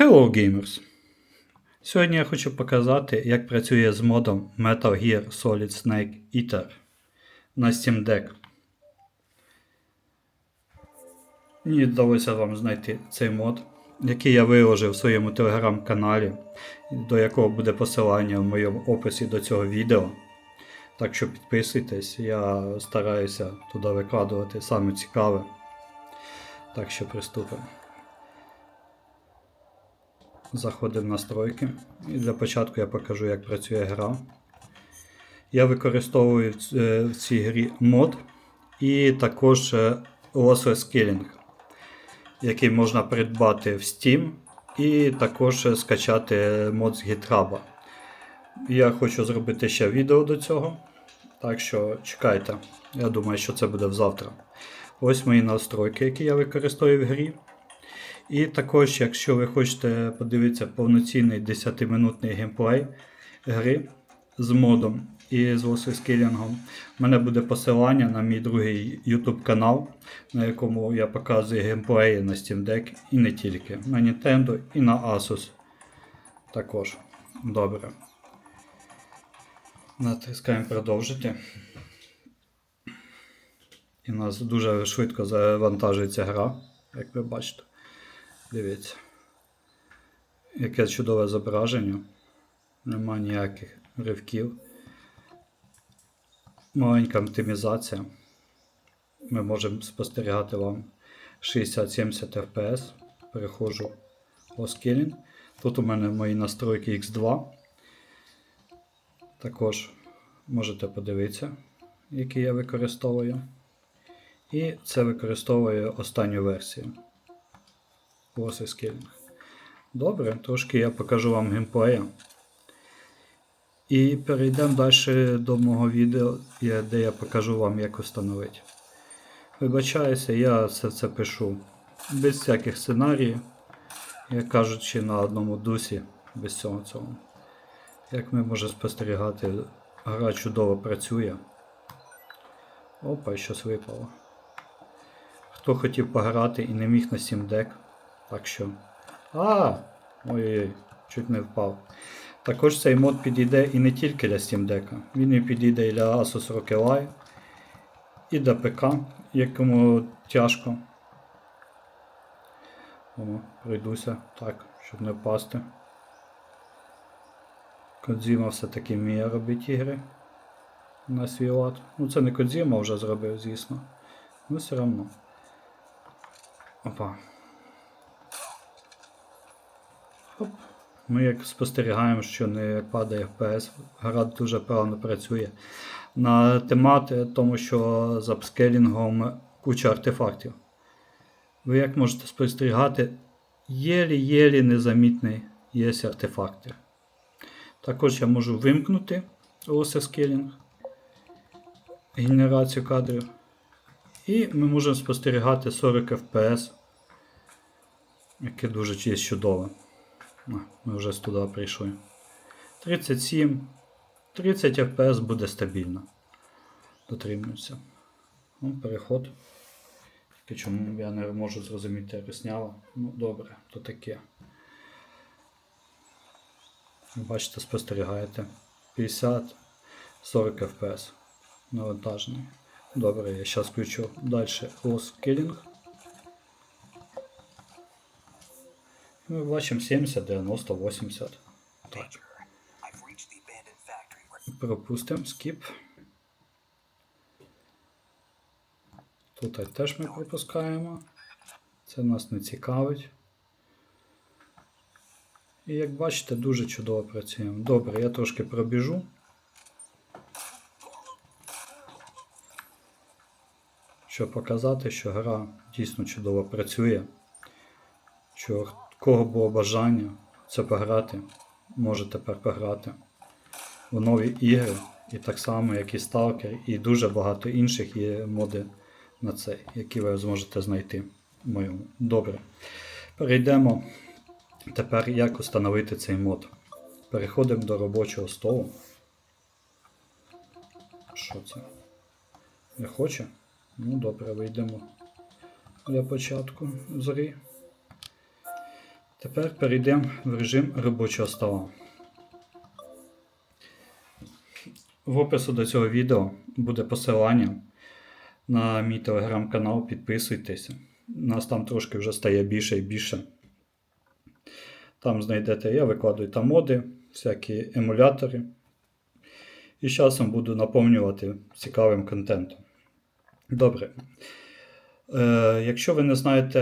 Hello Gamers! Сьогодні я хочу показати, як працює з модом Metal Gear Solid Snake Eater на Steam Deck. Мені вдалося вам знайти цей мод, який я виложив в своєму телеграм-каналі, до якого буде посилання в моєму описі до цього відео. Так що підписуйтесь, я стараюся туди викладувати саме цікаве. Так що приступимо. Заходимо в настройки. І для початку я покажу, як працює гра. Я використовую в е, цій грі мод і також е, Lossless Killing, який можна придбати в Steam, і також е, скачати мод з GitHub. Я хочу зробити ще відео до цього. Так що чекайте. Я думаю, що це буде завтра. Ось мої настройки, які я використовую в грі. І також, якщо ви хочете подивитися повноцінний 10-минутний геймплей гри з модом і з лососкілінгом, в мене буде посилання на мій другий YouTube канал, на якому я показую геймплеї на Steam Deck і не тільки, на Nintendo і на Asus. Також. Добре. Натискаємо продовжити. І у нас дуже швидко завантажується гра, як ви бачите. Дивіться. Яке чудове зображення. Нема ніяких ривків. Маленька оптимізація. Ми можемо спостерігати вам 60-70 FPS. Переходжу в Oskilling. Тут у мене мої настройки X2. Також можете подивитися, які я використовую. І це використовую останню версію. Лоси скільних. Добре, трошки я покажу вам геймплея. І перейдемо далі до мого відео, де я покажу вам, як встановити. Вибачаюся, я це, це пишу без всяких сценаріїв, як кажучи, на одному дусі, без цього цього. Як ми можемо спостерігати, гра чудово працює. Опа, щось випало. Хто хотів пограти і не міг на Steam Deck, так що. А! Ой-ой, чуть не впав. Також цей мод підійде і не тільки для Steam Deck. Він і підійде і для Asus ROG Ally, і для ПК, якому тяжко. О, пройдуся так, щоб не впасти. Кодзіма все-таки вміє робити ігри на свій лад. Ну це не Кодзіма вже зробив, звісно. Ну все одно. Опа. Ми як спостерігаємо, що не падає FPS, гра дуже правильно працює. На темати, тому що з апскейлінгом куча артефактів. Ви як можете спостерігати, єлі-єлі незамітний є артефакти. Також я можу вимкнути скелінг, генерацію кадрів. І ми можемо спостерігати 40 FPS, яке дуже чудове. Ми вже туди прийшли. 37, 30 FPS буде стабільно. Дотримується. Ну, переход. Чому я не можу зрозуміти риснява. Ну, добре, то таке. Бачите, спостерігаєте. 50, 40 FPS. Навантажений. Добре, я зараз включу далі Killing. Ми бачимо 70, 90, 80. Так. Пропустимо скіп. Тут теж ми пропускаємо. Це нас не цікавить. І як бачите, дуже чудово працюємо. Добре, я трошки пробіжу. Щоб показати, що гра дійсно чудово працює. В кого було бажання це пограти, може тепер пограти в нові ігри, і так само, як і Stalker, і дуже багато інших є моди на це, які ви зможете знайти в моєму. Добре. Перейдемо тепер, як встановити цей мод. Переходимо до робочого столу. Що це? Не хоче? Ну добре, вийдемо для початку зрі. Тепер перейдемо в режим робочого стола. В опису до цього відео буде посилання на мій телеграм-канал. Підписуйтеся. Нас там трошки вже стає більше і більше. Там знайдете, я викладую там моди, всякі емулятори. І з часом буду наповнювати цікавим контентом. Добре. Е, якщо ви не знаєте,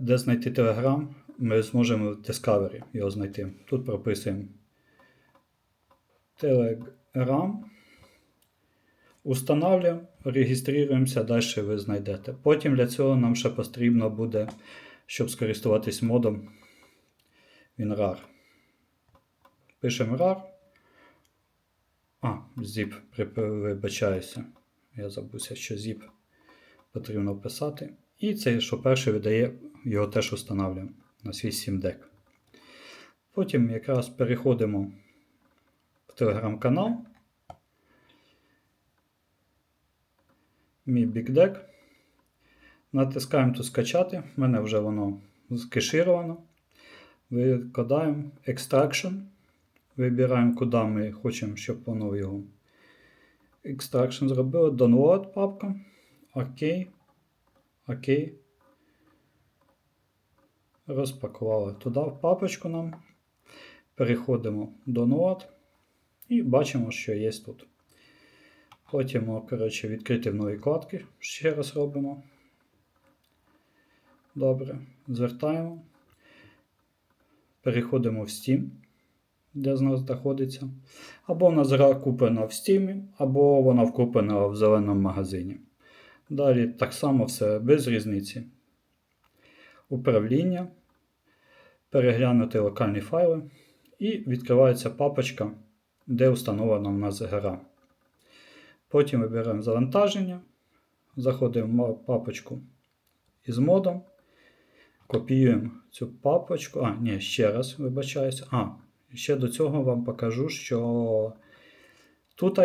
де знайти Telegram, ми зможемо в Discovery його знайти. Тут прописуємо Telegram. Устанавлюємо, реєструємося, далі ви знайдете. Потім для цього нам ще потрібно буде, щоб скористуватись модом, він RAR. Пишемо RAR. А, zip, вибачаюся. Я забувся, що zip потрібно вписати. І це, що перший видає, його теж встановлюємо на свій Deck. Потім якраз переходимо в телеграм-канал. Мій Big Deck. Натискаємо тут скачати. У мене вже воно скешировано. Викладаємо Extraction. Вибираємо, куди ми хочемо, щоб воно його Extraction зробило. Download папка. Окей. Окей. Розпакували туди в папочку нам. Переходимо до Download і бачимо, що є тут. Потім, коротше, відкрити в новій вкладки. Ще раз робимо. Добре. Звертаємо. Переходимо в Steam, де з нас знаходиться. Або вона гра куплена в Steam, або вона вкуплена в зеленому магазині. Далі так само все без різниці. Управління. Переглянути локальні файли. І відкривається папочка, де встановлена в нас гра. Потім вибираємо завантаження. Заходимо в папочку із модом. Копіюємо цю папочку. А, ні, ще раз вибачаюся. А, ще до цього вам покажу, що тут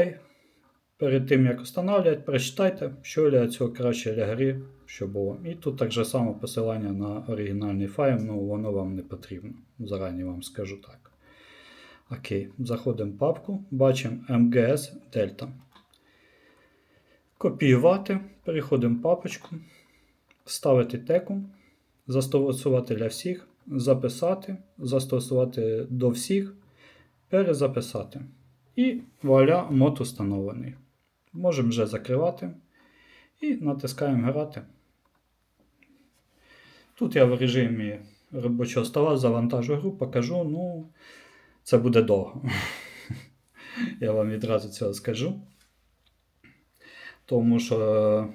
перед тим, як встановлювати, прочитайте, що для цього краще для гри, що було. І тут так же само посилання на оригінальний файл, ну воно вам не потрібно. Зарані вам скажу так. Окей, заходимо в папку, бачимо MGS Delta. Копіювати, переходимо в папочку, ставити теку, застосувати для всіх, записати, застосувати до всіх, перезаписати. І вуаля, мод установлений. Можемо вже закривати і натискаємо грати. Тут я в режимі робочого стола завантажу гру, покажу, ну, це буде довго. Я вам відразу цього скажу. Тому що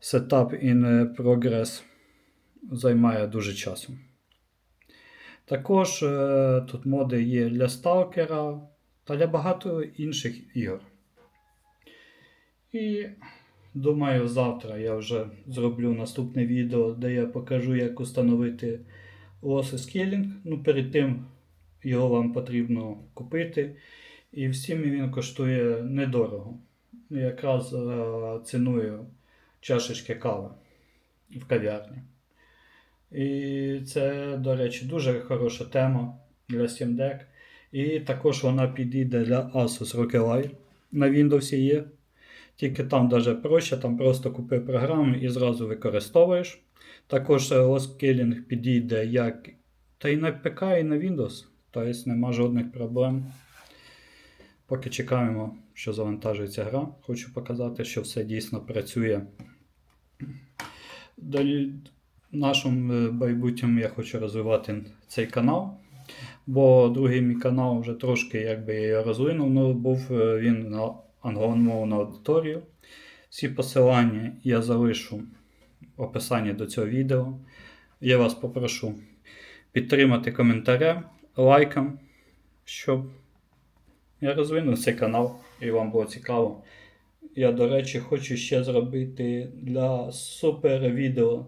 Setup in Progress займає дуже часу. Також е, тут моди є для Stalker та для багато інших ігор. І думаю, завтра я вже зроблю наступне відео, де я покажу, як установити Loss Scaling. Ну, перед тим його вам потрібно купити. І всім він коштує недорого. Якраз е, ціною чашечки кави в кав'ярні. І це, до речі, дуже хороша тема для Steam. І також вона підійде для Asus Ally. На Windows є. Тільки там даже проще, там просто купи програму і зразу використовуєш. Також Loskilling підійде як та і на ПК, і на Windows. Тобто нема жодних проблем. Поки чекаємо, що завантажується гра, хочу показати, що все дійсно працює. Далі в нашому е, майбутньому я хочу розвивати цей канал. Бо другий мій канал вже трошки якби я розвинув, але був е, він англомовну аудиторію. Всі посилання я залишу в описанні до цього відео. Я вас попрошу підтримати коментарем, лайком, щоб я розвинув цей канал і вам було цікаво. Я, до речі, хочу ще зробити для супер відео,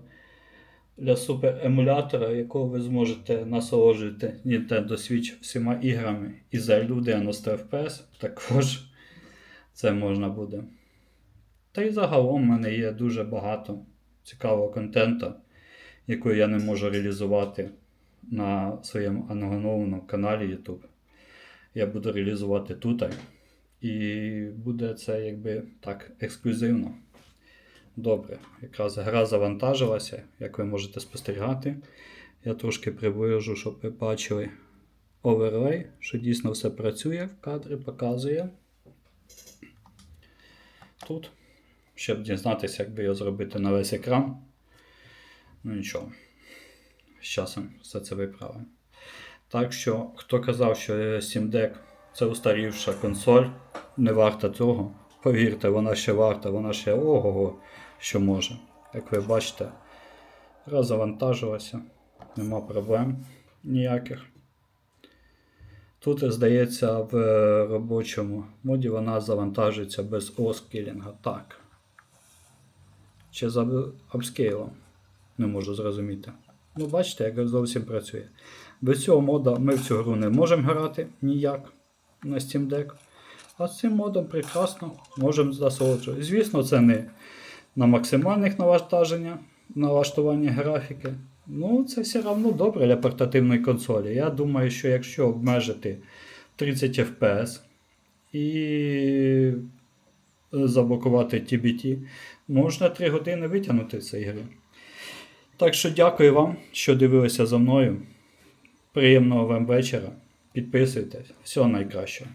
для супер емулятора, якого ви зможете насолоджувати Nintendo Switch всіма іграми і Zelda 90 FPS. Також це можна буде. Та й загалом в мене є дуже багато цікавого контенту, який я не можу реалізувати на своєму англомовному каналі YouTube. Я буду реалізувати тут. І буде це якби так ексклюзивно. Добре, якраз гра завантажилася, як ви можете спостерігати. Я трошки приближу, щоб ви бачили оверлей, що дійсно все працює в кадрі, показує. Тут, щоб дізнатися, як би його зробити на весь екран. Ну нічого. З часом все це виправимо. Так що, хто казав, що Steam Deck це устарівша консоль, не варта цього. Повірте, вона ще варта, вона ще ого-го, що може. Як ви бачите, розвантажилася, нема проблем ніяких. Тут, здається, в робочому моді вона завантажується без оскілінга. Так. Чи за апскейлом? Не можу зрозуміти. Ну, бачите, як зовсім працює. Без цього мода ми в цю гру не можемо грати ніяк на Steam Deck. А з цим модом прекрасно можемо насолоджуватися. Звісно, це не на максимальних навантаження, налаштування графіки. Ну, це все одно добре для портативної консолі. Я думаю, що якщо обмежити 30 FPS і заблокувати TBT, можна 3 години витягнути з цієї гри. Так що дякую вам, що дивилися за мною. Приємного вам вечора. Підписуйтесь. Всього найкращого.